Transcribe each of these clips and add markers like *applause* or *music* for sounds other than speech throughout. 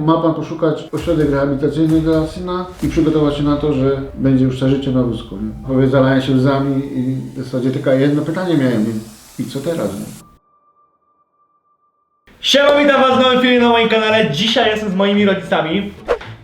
Ma pan poszukać ośrodek rehabilitacyjny dla syna i przygotować się na to, że będzie już całe życie na wózku. Nie? Powie, zalałem się łzami i w zasadzie tylko jedno pytanie miałem. I co teraz? Nie? Siema, witam was w nowym filmie na moim kanale. Dzisiaj jestem z moimi rodzicami.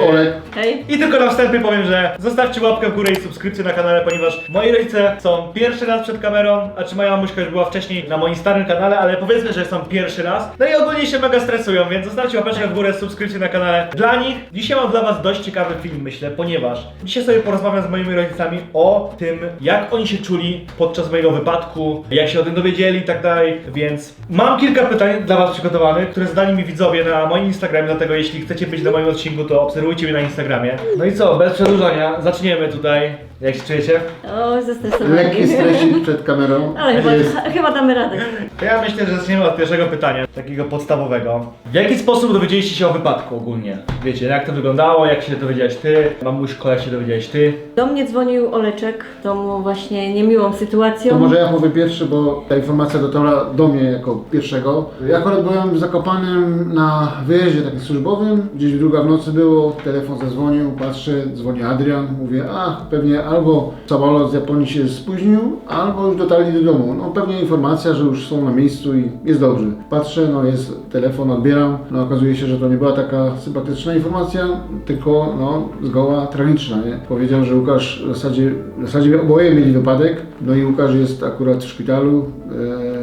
Olek, Hej. I tylko na wstępie powiem, że zostawcie łapkę w górę i subskrypcję na kanale, ponieważ moi rodzice są pierwszy raz przed kamerą, a czy moja mamuśka już była wcześniej na moim starym kanale, ale powiedzmy, że są pierwszy raz. No i ogólnie się mega stresują, więc zostawcie łapeczkę w górę, subskrypcję na kanale dla nich. Dzisiaj mam dla was dość ciekawy film, myślę, ponieważ dzisiaj sobie porozmawiam z moimi rodzicami o tym, jak oni się czuli podczas mojego wypadku, jak się o tym dowiedzieli i tak dalej, więc mam kilka pytań dla was przygotowanych, które zadali mi widzowie na moim Instagramie, dlatego jeśli chcecie być na moim odcinku, to obserwujcie mnie na Instagramie. No i co, bez przedłużania, zaczniemy tutaj. Jak się czujecie? O, zestresowany. lekki stresik przed kamerą. Ale chyba, Jest. *laughs* chyba damy radę. To ja myślę, że zaczniemy od pierwszego pytania, takiego podstawowego. W jaki sposób dowiedzieliście się o wypadku ogólnie? Wiecie, jak to wyglądało, jak się dowiedziałeś ty, mamuśko, jak się dowiedziałeś ty? Do mnie dzwonił Oleczek, tą właśnie niemiłą sytuacją. To może ja powiem pierwszy, bo ta informacja dotarła do mnie jako pierwszego. Ja akurat byłem w Zakopanem na wyjeździe takim służbowym, gdzieś druga w nocy było, telefon zadzwonił, patrzę, dzwoni Adrian, mówię, a pewnie albo samolot z Japonii się spóźnił, albo już dotarli do domu. No pewnie informacja, że już są na miejscu i jest dobrze. Patrzę, no jest telefon, odbieram, no okazuje się, że to nie była taka sympatyczna informacja, tylko no zgoła tragiczna, nie? Powiedział, że Łukasz w zasadzie, w zasadzie oboje mieli wypadek, no i Łukasz jest akurat w szpitalu.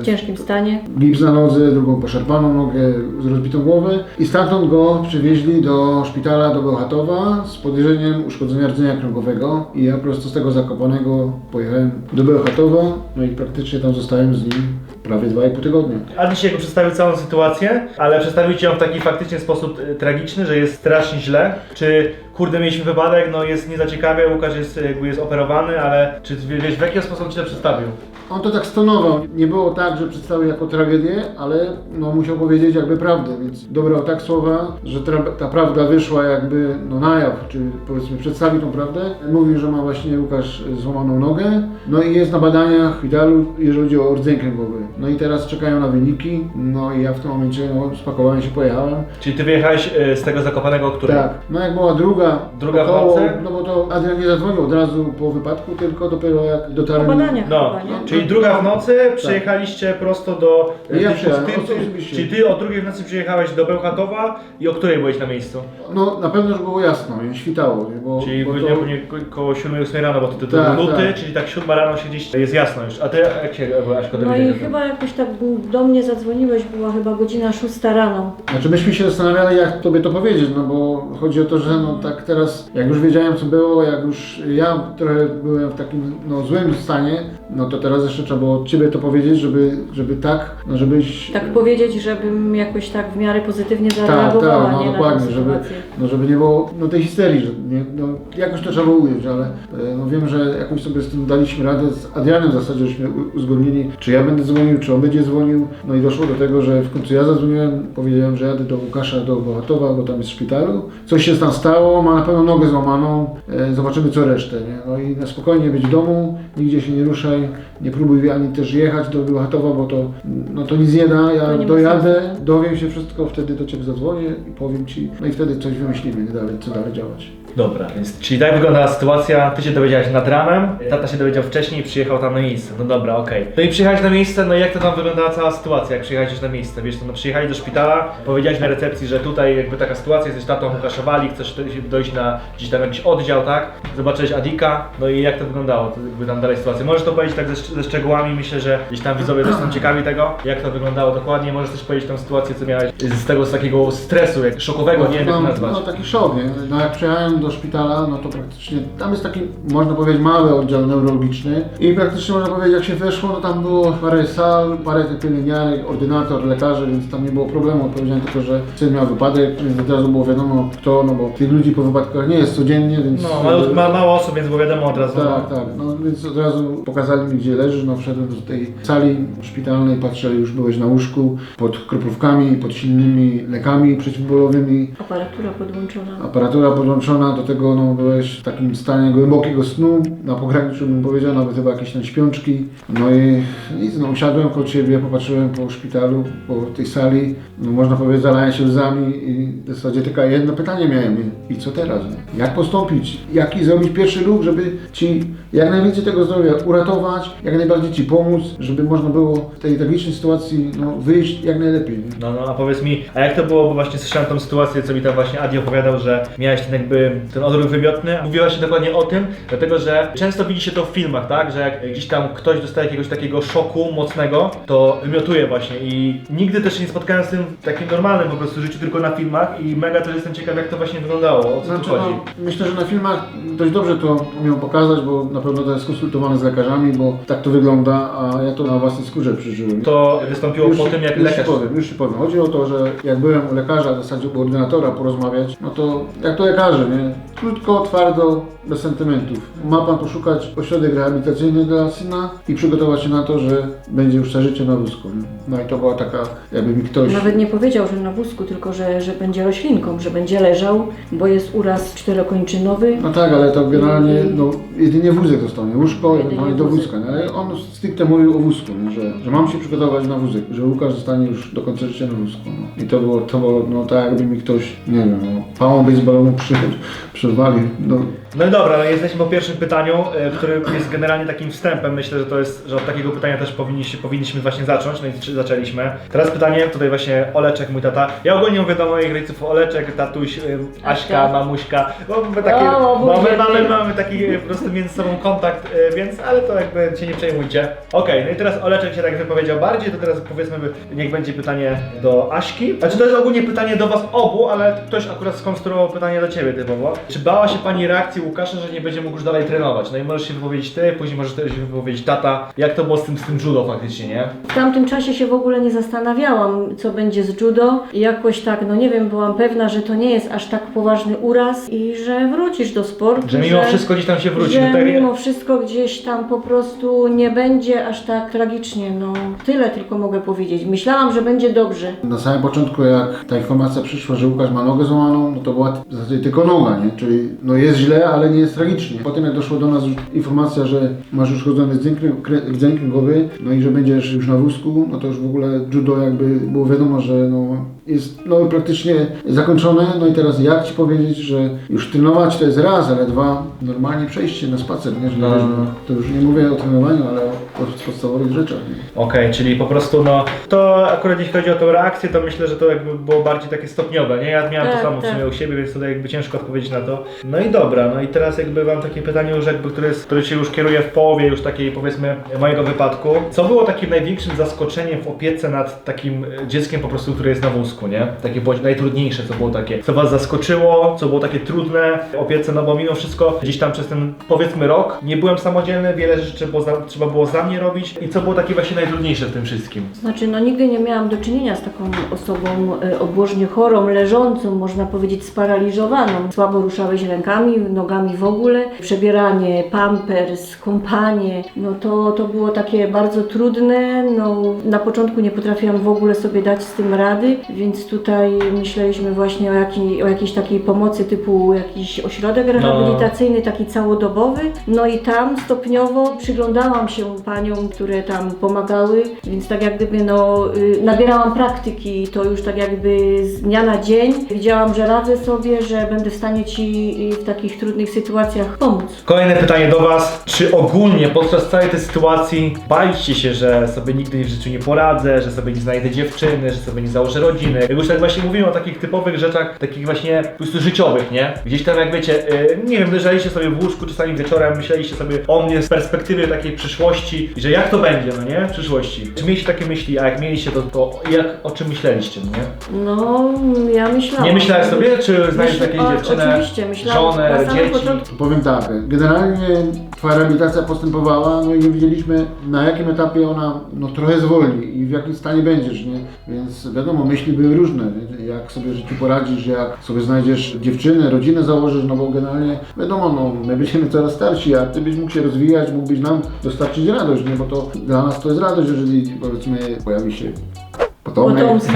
W ciężkim stanie. gips na nodze, drugą poszarpaną nogę z rozbitą głowę i stamtąd go przywieźli do szpitala do Bełchatowa z podejrzeniem uszkodzenia rdzenia kręgowego i ja prosto z tego Zakopanego pojechałem do Bełchatowa no i praktycznie tam zostałem z nim prawie 2,5 tygodnia. Adi się przedstawił całą sytuację, ale przedstawił ci ją w taki faktycznie sposób y, tragiczny, że jest strasznie źle. Czy kurde mieliśmy wypadek, no jest nie za ciekawie, Łukasz jest, jakby jest operowany, ale czy wie- wiesz w jaki sposób ci to przedstawił? On to tak stonował. Nie było tak, że przedstawił jako tragedię, ale no, musiał powiedzieć jakby prawdę, więc dobrał tak słowa, że tra- ta prawda wyszła jakby no, na jaw, czy powiedzmy przedstawił tą prawdę. Mówił, że ma właśnie Łukasz złamaną nogę, no i jest na badaniach w szpitalu, jeżeli chodzi o rdzeń kręgowy. No i teraz czekają na wyniki, no i ja w tym momencie no, spakowałem się, pojechałem. Czyli ty wyjechałeś y, z tego Zakopanego, o którym? Tak, no jak była druga, Druga w około, nocy? no bo to Adrian nie zadzwonił od razu po wypadku, tylko dopiero jak Po dotarli... badaniach No, chyba, nie? czyli druga w nocy przyjechaliście prosto do. Ja ty- przyjechałem, ty, ty. Czyli ty o drugiej w nocy przyjechałeś do Bełchatowa i o której byłeś na miejscu? No na pewno, że było jasno, nie? świtało, nie? Bo, Czyli bo później to... ko- koło 7-8 rano, bo to, to, to Tak, był luty, tak. czyli tak 7 rano się gdzieś jest jasno już. A ty jak się Aśko No dowiedziałeś? i chyba jakoś tak do mnie zadzwoniłeś, była chyba godzina 6 rano. Znaczy myśmy się zastanawiali, jak tobie to powiedzieć, no bo chodzi o to, że no tak teraz, jak już wiedziałem co było, jak już ja trochę byłem w takim no, złym stanie, no to teraz jeszcze trzeba było od ciebie to powiedzieć, żeby, żeby tak, no żebyś... Tak powiedzieć, żebym jakoś tak w miarę pozytywnie tak, zareagowała, tak, no nie? na dokładnie, żeby, no, żeby nie było no, tej histerii, że nie, no, jakoś to trzeba było ująć, ale e, no, wiem, że jakoś sobie z tym daliśmy radę, z Adrianem w zasadzie żeśmy uzgodnili, czy ja będę dzwonił, czy on będzie dzwonił, no i doszło do tego, że w końcu ja zadzwoniłem, powiedziałem, że jadę do Łukasza, do Bohatowa, bo tam jest w szpitalu, coś się tam stało, ma na pewno nogę złamaną, e, zobaczymy co resztę, nie? no i na spokojnie być w domu, nigdzie się nie ruszaj, nie próbuj ani też jechać do Bohatowa, bo to, no to nic nie da, ja nie dojadę, dowiem się wszystko, wtedy do Ciebie zadzwonię i powiem Ci, no i wtedy coś wymyślimy, dalej, co dalej działać. Dobra, więc czyli tak wyglądała sytuacja, ty się dowiedziałeś nad ranem, tata się dowiedział wcześniej i przyjechał tam na miejsce. No dobra, okej. No i przyjechałeś na miejsce, no i jak to tam wyglądała cała sytuacja, jak przyjechałeś na miejsce? Wiesz, to no przyjechali do szpitala, powiedziałeś na recepcji, że tutaj jakby taka sytuacja, jesteś tatą Łukaszowali, chcesz do- dojść na gdzieś tam jakiś oddział, tak? Zobaczyłeś Adika, no i jak to wyglądało, to jakby tam dalej sytuacja. Możesz to powiedzieć tak ze, szcz- ze szczegółami, myślę, że gdzieś tam widzowie też są *clears throat* ciekawi tego, jak to wyglądało dokładnie. Możesz też powiedzieć tą sytuację, co miałeś z tego, z takiego stresu, jak szokowego, nie wiem jak to no, nazwać. no taki szok, nie? No jak przyjechałem do szpitala, no to praktycznie, tam jest taki, można powiedzieć, mały oddział neurologiczny i praktycznie można powiedzieć, jak się weszło, no tam było parę sal, parę pielęgniarek, ordynator, lekarze, więc tam nie było problemu. Powiedziałem tylko, że syn miał wypadek, więc od razu było wiadomo kto, no bo tych ludzi po wypadkach nie jest codziennie, więc... No, ma, ma mało osób, więc było wiadomo od razu. Tak, tak. No więc od razu pokazali mi, gdzie leżysz. No wszedłem do tej sali szpitalnej, patrzę, już byłeś na łóżku pod kroplówkami, pod silnymi lekami przeciwbólowymi. Aparatura podłączona. Aparatura podłączona, do tego no, byłeś w takim stanie głębokiego snu, na pograniczu bym powiedział, nawet chyba jakieś tam śpiączki. No i nic, no usiadłem koło ciebie, popatrzyłem po szpitalu, po tej sali, no można powiedzieć zalałem się łzami i w zasadzie tylko jedno pytanie miałem i co teraz? Jak postąpić? Jaki zrobić pierwszy ruch, żeby Ci jak najwięcej tego zdrowia uratować, jak najbardziej Ci pomóc, żeby można było w tej tragicznej sytuacji no, wyjść jak najlepiej. Nie? No, no, a powiedz mi, a jak to było, bo właśnie słyszałem tą sytuację, co mi tam właśnie Adi opowiadał, że miałeś ten jakby, ten odruch wymiotny. Mówiłaś dokładnie o tym, dlatego że często widzi się to w filmach, tak, że jak gdzieś tam ktoś dostaje jakiegoś takiego szoku mocnego, to wymiotuje właśnie i nigdy też się nie spotkałem z tym w takim normalnym po prostu życiu, tylko na filmach i mega też jestem ciekaw, jak to właśnie wyglądało, o co Znaczy, tu chodzi. no, myślę, że na filmach dość dobrze to umiał pokazać, bo na pewno to jest skonsultowane z lekarzami, bo tak to wygląda, a ja to na własnej skórze przeżyłem. To wystąpiło po tym, jak już lekarz... Ci powiem, już ci powiem. Chodzi o to, że jak byłem u lekarza, w zasadzie u ordynatora porozmawiać, no to jak to lekarze, nie? Krótko, twardo, bez sentymentów. Ma pan poszukać ośrodek rehabilitacyjny dla syna i przygotować się na to, że będzie już całe życie na wózku. No i to była taka, jakby mi ktoś... Nawet nie powiedział, że na wózku, tylko że, że będzie roślinką, że będzie leżał, bo jest uraz czterokończynowy. No tak, ale to generalnie no, jedynie wózek dostał, nie łóżko, Jedynie no i do wózek. wózka. Nie? Ale on stricte mówił o wózku, nie? Że, że mam się przygotować na wózek, że Łukasz zostanie już do końca życia na wózku. No. I to było, to było no tak jakby mi ktoś, nie wiem, no, pałą baseballową przy, przywalił. No, No i dobra, no jesteśmy po pierwszym pytaniu, e, które jest generalnie takim wstępem. Myślę, że to jest, że od takiego pytania też powinniśmy, powinniśmy właśnie zacząć, no i czy- zaczęliśmy. Teraz pytanie, tutaj właśnie Oleczek, mój tata. Ja ogólnie mówię do moich rodziców Oleczek, tatuś, e, Aśka, mamuśka. Bo mamy taki, O, mamy, mamy, mamy taki e, po prostu między sobą kontakt, więc, ale to jakby się nie przejmujcie. Okej, no i teraz Oleczek się tak wypowiedział bardziej, to teraz powiedzmy, niech będzie pytanie do Aśki. Znaczy to jest ogólnie pytanie do was obu, ale ktoś akurat skonstruował pytanie do ciebie typowo. Czy bała się pani reakcji Łukasza, że nie będzie mógł już dalej trenować? No i możesz się wypowiedzieć ty, później możesz też się wypowiedzieć tata. Jak to było z tym, z tym judo faktycznie, nie? W tamtym czasie się w ogóle nie zastanawiałam, co będzie z judo. I jakoś tak, no nie wiem, byłam pewna, że to nie jest aż tak poważny uraz i że wrócisz do sportu. Że mimo wszystko gdzieś tam się wróci. Że No tak- mimo wszystko gdzieś tam po prostu nie będzie aż tak tragicznie. No tyle tylko mogę powiedzieć. Myślałam, że będzie dobrze. Na samym początku, jak ta informacja przyszła, że Łukasz ma nogę złamaną, no to była w zasadzie tylko noga, nie? Czyli no jest źle, ale nie jest tragicznie. Potem jak doszła do nas już informacja, że masz już chodzony rdzeń krę- krę- rdzeń kręgowy, no i że będziesz już na wózku, no to już w ogóle judo jakby było wiadomo, że no jest no praktycznie zakończone. No i teraz jak Ci powiedzieć, że już trenować to jest raz, ale dwa, normalnie przejście na spacer, nie? Że No. to już nie mówię o trenowaniu, ale o podstawowych rzeczach. Okej, czyli po prostu no, to akurat jeśli chodzi o tą reakcję, to myślę, że to jakby było bardziej takie stopniowe, nie? Ja miałem to Tak, samo w tak. sumie u siebie, więc tutaj jakby ciężko odpowiedzieć na to. No i dobra, no i teraz jakby mam takie pytanie już jakby, które, jest, które się już kieruje w połowie już takiej powiedzmy mojego wypadku. Co było takim największym zaskoczeniem w opiece nad takim e, dzieckiem po prostu, które jest na wózku, nie? Takie bądź najtrudniejsze, co było takie, co was zaskoczyło, co było takie trudne w opiece, no bo mimo wszystko gdzieś tam przez ten powiedzmy rok nie byłem samodzielny, wiele rzeczy było za, trzeba było za mnie robić i co było takie właśnie najdrudniejsze w tym wszystkim. Znaczy, no nigdy nie miałam do czynienia z taką osobą e, obłożnie chorą, leżącą, można powiedzieć sparaliżowaną. Słabo ruszałeś rękami, nogami w ogóle. Przebieranie, pampers, kąpanie, no to, to było takie bardzo trudne. No, na początku nie potrafiłam w ogóle sobie dać z tym rady, więc tutaj myśleliśmy właśnie o, jakiej, o jakiejś takiej pomocy typu jakiś ośrodek rehabilitacyjny, taki całodobowy. No i tam stopniowo przyglądałam się paniom, które tam pomagały, więc tak jak gdyby no, y, nabierałam praktyki, to już tak jakby z dnia na dzień widziałam, że radzę sobie, że będę w stanie Ci y, w takich trudnych sytuacjach pomóc. Kolejne pytanie do Was. Czy ogólnie podczas całej tej sytuacji baliście się, że sobie nigdy w życiu nie poradzę, że sobie nie znajdę dziewczyny, że sobie nie założę rodziny? Jak już tak właśnie mówimy o takich typowych rzeczach, takich właśnie po prostu życiowych, nie? Gdzieś tam jak wiecie, yy, nie wiem, leżeliście sobie w łóżku czasami wieczorem, myśleliście sobie o mnie z perspektywy takiej przyszłości, że jak to będzie, no nie? W przyszłości. Czy mieliście takie myśli, a jak mieliście, to, to jak, o czym myśleliście, no nie? No, ja myślałam. Nie myślałeś sobie, czy znajdziesz Myśl- takiej o- dziewczynę, Oczywiście, myślałam żonę, na samym dzieci? początku. Powiem tak, generalnie Twoja rehabilitacja postępowała, no i nie wiedzieliśmy na jakim etapie ona no, trochę zwolni i w jakim stanie będziesz, nie? Więc wiadomo, myśli były różne, nie? jak sobie w życiu poradzisz, jak sobie znajdziesz dziewczynę, rodzinę założysz, no bo generalnie wiadomo, no my będziemy coraz starsi, a ty byś mógł się rozwijać, mógłbyś nam dostarczyć radość, nie? Bo to dla nas to jest radość, jeżeli powiedzmy pojawi się potomek. Potomstwo.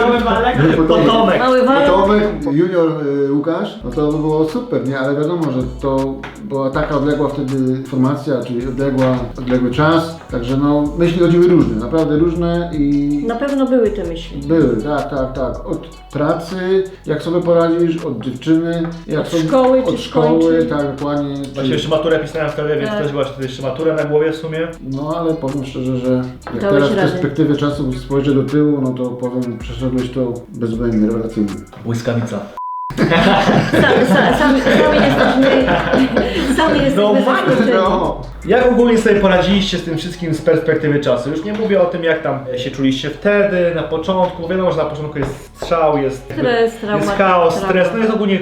Mały Walek, Potomek. potomek. Mały walek. Potomek, junior y, Łukasz, no to by było super, nie? Ale wiadomo, że to była taka odległa wtedy formacja, czyli odległa, odległy czas, także no myśli chodziły różne, naprawdę różne i Na pewno były te myśli. były, tak, tak, tak. Od pracy, jak sobie poradzisz, od dziewczyny, jak Od sobie, szkoły, czy od szkoły, skończy. tak, dokładnie. Właśnie Czy, jeszcze maturę pisałem wtedy, więc Tak. też była wtedy jeszcze maturę na głowie w sumie. no ale powiem szczerze, że jak Dałeś teraz w radę. perspektywie czasu spojrzę do tyłu, no to powiem, przeszedłeś to bezbłędnie, rewelacyjnie. Błyskawica. Sami, sami, sami, sami jesteśmy, sami jesteśmy No, zaskoczeni. No. Jak ogólnie sobie poradziliście z tym wszystkim z perspektywy czasu? Już nie mówię o tym, jak tam się czuliście wtedy, na początku. Wiadomo, że na początku jest strzał, jest, Stres, jest chaos, stres, no jest ogólnie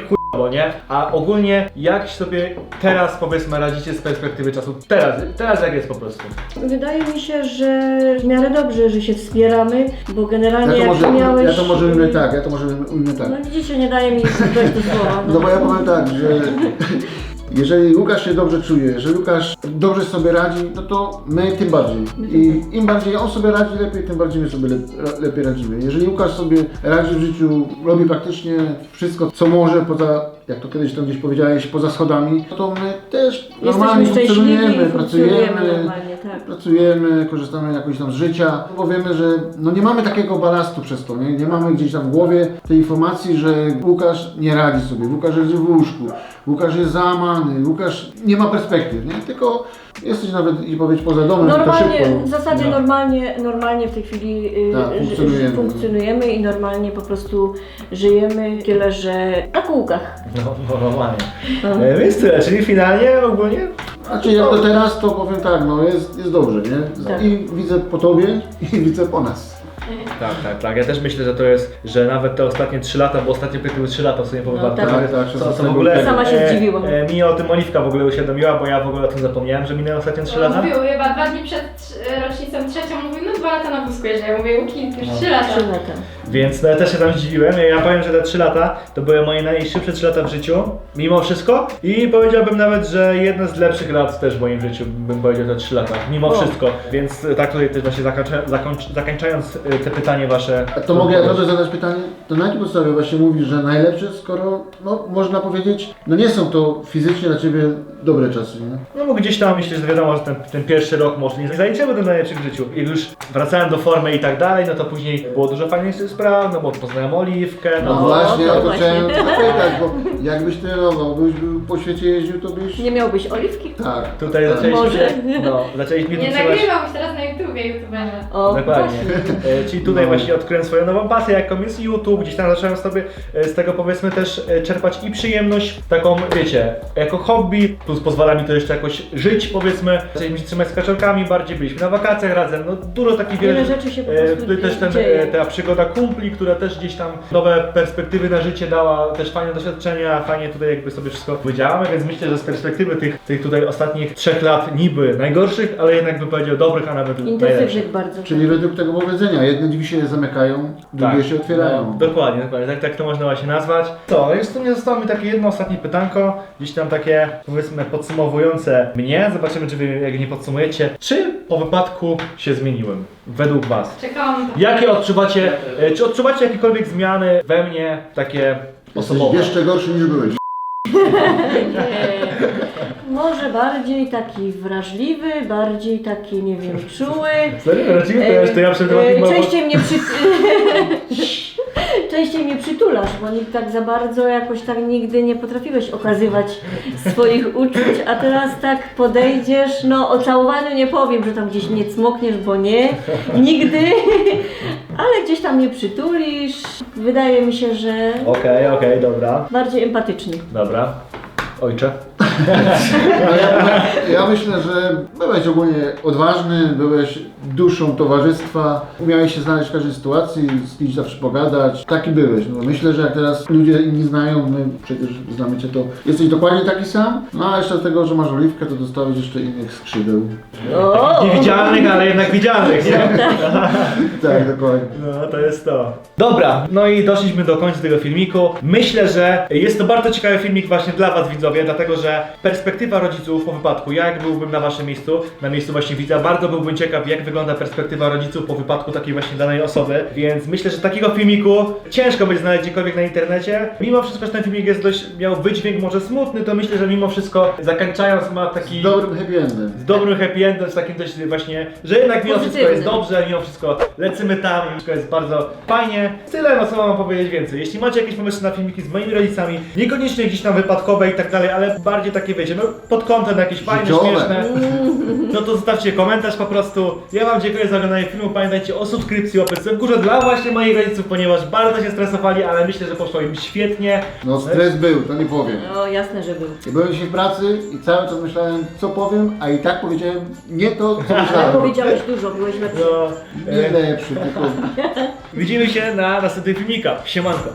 nie? A ogólnie jak sobie teraz powiedzmy radzicie z perspektywy czasu? Teraz, teraz jak jest po prostu? Wydaje mi się, że w miarę dobrze, że się wspieramy, bo generalnie Ja to, jak może, miałeś... ja to może ujmę tak, ja to może ujmę tak. No widzicie, nie daje mi dojść do słowa. No bo ja powiem tak, że *laughs* jeżeli Łukasz się dobrze czuje, jeżeli Łukasz dobrze sobie radzi, no to my tym bardziej. I im bardziej on sobie radzi lepiej, tym bardziej my sobie lep- lepiej radzimy. Jeżeli Łukasz sobie radzi w życiu, robi praktycznie wszystko, co może poza, jak to kiedyś tam gdzieś powiedziałeś, poza schodami, no to my też normalnie funkcjonujemy pracujemy, normalnie, tak. pracujemy, korzystamy jakoś tam z życia, bo wiemy, że no nie mamy takiego balastu przez to, nie? nie mamy gdzieś tam w głowie tej informacji, że Łukasz nie radzi sobie, Łukasz jest w łóżku, Łukasz jest załamany, Łukasz nie ma perspektyw, nie? tylko jesteś nawet i powiedzieć poza domem, to Normalnie, szybko. w zasadzie No. normalnie, normalnie w tej chwili y, Tak, ży- funkcjonujemy. funkcjonujemy i normalnie po prostu żyjemy, tyle że na kółkach. No, no normalnie. No. E, więc tyle, czyli finalnie ogólnie Znaczy jak to teraz, to powiem tak, no jest, jest dobrze, nie? Tak. I widzę po tobie i widzę po nas. Tak, tak, tak. Ja też myślę, że to jest, że nawet te ostatnie 3 lata, bo ostatnie pyty były 3 lata w sumie po No, wypadku. tak. Tak, tak, Co, co w 16 ogóle, Sama się e, zdziwiłam. E, mi o tym Oliwka w ogóle uświadomiła, bo ja w ogóle o tym zapomniałem, że minęły ostatnie 3 lata. Mówił chyba dwa dni przed trz- rocznicą trzecią, mówił, no dwa lata na wózku jeżdżę. Ja mówię, Łuki, już No. trzy lata. Trzy lata. Więc no, ja też się tam zdziwiłem. Ja powiem, że te 3 lata to były moje najszybsze 3 lata w życiu, mimo wszystko. I powiedziałbym nawet, że jedne z lepszych lat też w moim życiu, bym powiedział te 3 lata, mimo wszystko. Więc e, tak tutaj też właśnie zakończę, zakończ, zakończając e, te pytanie wasze. A to mogę ja dobrze zadać pytanie? To na jakiej podstawie właśnie mówisz, że najlepsze, skoro, no można powiedzieć, no nie są to fizycznie dla Ciebie dobre czasy, nie? No bo gdzieś tam myślę, że wiadomo, że ten, ten pierwszy rok może nie zaliczymy do najlepszych w życiu. Jak już wracałem do formy i tak dalej, no to później było dużo fajniejszych spraw, no bo poznałem Oliwkę, no, No bo... właśnie, to ja to właśnie. chciałem zapytać, bo jakbyś trenował, byś był po świecie jeździł, to byś... Nie miałbyś oliwki? Tak. Tutaj tak. zaczęliśmy Może. no, zaczęliśmy Nie tu nagrywam już teraz na YouTubie, YouTuberze. O, Dokładnie. właśnie. E, Czyli tutaj No. właśnie odkryłem swoją nową pasję, jaką jest YouTube. Gdzieś tam zacząłem sobie e, z tego powiedzmy też e, czerpać i przyjemność, taką wiecie, jako hobby, plus pozwala mi to jeszcze jakoś żyć powiedzmy. Zaczęliśmy się trzymać z kaczorkami bardziej, byliśmy na wakacjach razem, no dużo takich Wiele wiele rzeczy się po E, prostu Tutaj też ten, dzieje. e, ta przygoda kumpli, która też gdzieś tam nowe perspektywy na życie dała, też fajne doświadczenia, fajnie tutaj jakby sobie wszystko wydziałamy, więc myślę, że z perspektywy tych, tych tutaj ostatnich trzech lat niby najgorszych, ale jednak bym powiedział dobrych, a nawet najlepszych. Intensywnych bardzo. Czyli według tego powiedzenia, jedne drzwi się zamykają, drugie się otwierają. No, dokładnie, dokładnie, tak, tak to można właśnie nazwać. Co, jeszcze tu mnie zostało mi takie jedno ostatnie pytanko, gdzieś tam takie powiedzmy podsumowujące mnie, zobaczymy czy wy jak nie podsumujecie. Czy po wypadku się zmieniłem? Według was? Czekałam. Jakie odczuwacie, e, czy odczuwacie jakiekolwiek zmiany we mnie takie Jesteś osobowe? jeszcze gorszy niż byłeś. Nie. Może bardziej taki wrażliwy, bardziej taki, nie wiem, czuły. Serio? Radziły? To ja, to ja przed e, Częściej mnie przy... *laughs* Częściej mnie przytulasz, bo nikt tak za bardzo jakoś tak nigdy nie potrafiłeś okazywać swoich uczuć, a teraz tak podejdziesz, no o całowaniu nie powiem, że tam gdzieś nie cmokniesz, bo nie, nigdy, *laughs* ale gdzieś tam mnie przytulisz. Wydaje mi się, że Okej, okej, dobra. bardziej empatyczny. Dobra. ojcze. *laughs* No ja, ja myślę, że byłeś ogólnie odważny, byłeś duszą towarzystwa, umiałeś się znaleźć w każdej sytuacji, z kimś zawsze pogadać. Taki byłeś. No, myślę, że jak teraz ludzie inni znają, my przecież znamy Cię, to jesteś dokładnie taki sam, no a jeszcze do tego, że masz oliwkę, to dostałeś jeszcze innych skrzydeł. Niewidzialnych, ale jednak widzialnych, nie? *laughs* Tak, dokładnie. No, to jest to. Dobra, no i doszliśmy do końca tego filmiku. Myślę, że jest to bardzo ciekawy filmik właśnie dla Was widzowie, dlatego że perspektywa rodziców po wypadku, ja jak byłbym na Waszym miejscu, na miejscu właśnie widza, bardzo byłbym ciekaw jak wygląda perspektywa rodziców po wypadku takiej właśnie danej osoby, więc myślę, że takiego filmiku ciężko będzie znaleźć gdziekolwiek na internecie. Mimo wszystko, że ten filmik jest dość, miał wydźwięk może smutny, to myślę, że mimo wszystko zakończając ma taki... Z dobrym happy endem. z dobrym happy endem, z takim dość właśnie, że jednak mimo wszystko jest dobrze, mimo wszystko lecimy tam, mimo wszystko jest bardzo fajnie. Tyle, no co mam powiedzieć więcej. Jeśli macie jakieś pomysły na filmiki z moimi rodzicami, niekoniecznie gdzieś tam wypadkowe i tak dalej, ale bardziej takie wiecie, no pod kątem jakieś fajne, Życiowe. śmieszne, no to zostawcie komentarz po prostu. Ja wam dziękuję za oglądanie filmu, pamiętajcie o subskrypcji, łapce w górze dla właśnie moich rodziców, ponieważ bardzo się stresowali, ale myślę, że poszło im świetnie. No stres był, to nie powiem. No jasne, że był. Byłem dzisiaj w pracy i cały czas myślałem, co powiem, a i tak powiedziałem nie to, co Ale myślałem. powiedziałeś dużo, byłeś lepszy. No, Nie e, lepszy, tylko *laughs* widzimy się na następnych filmikach. Siemanko.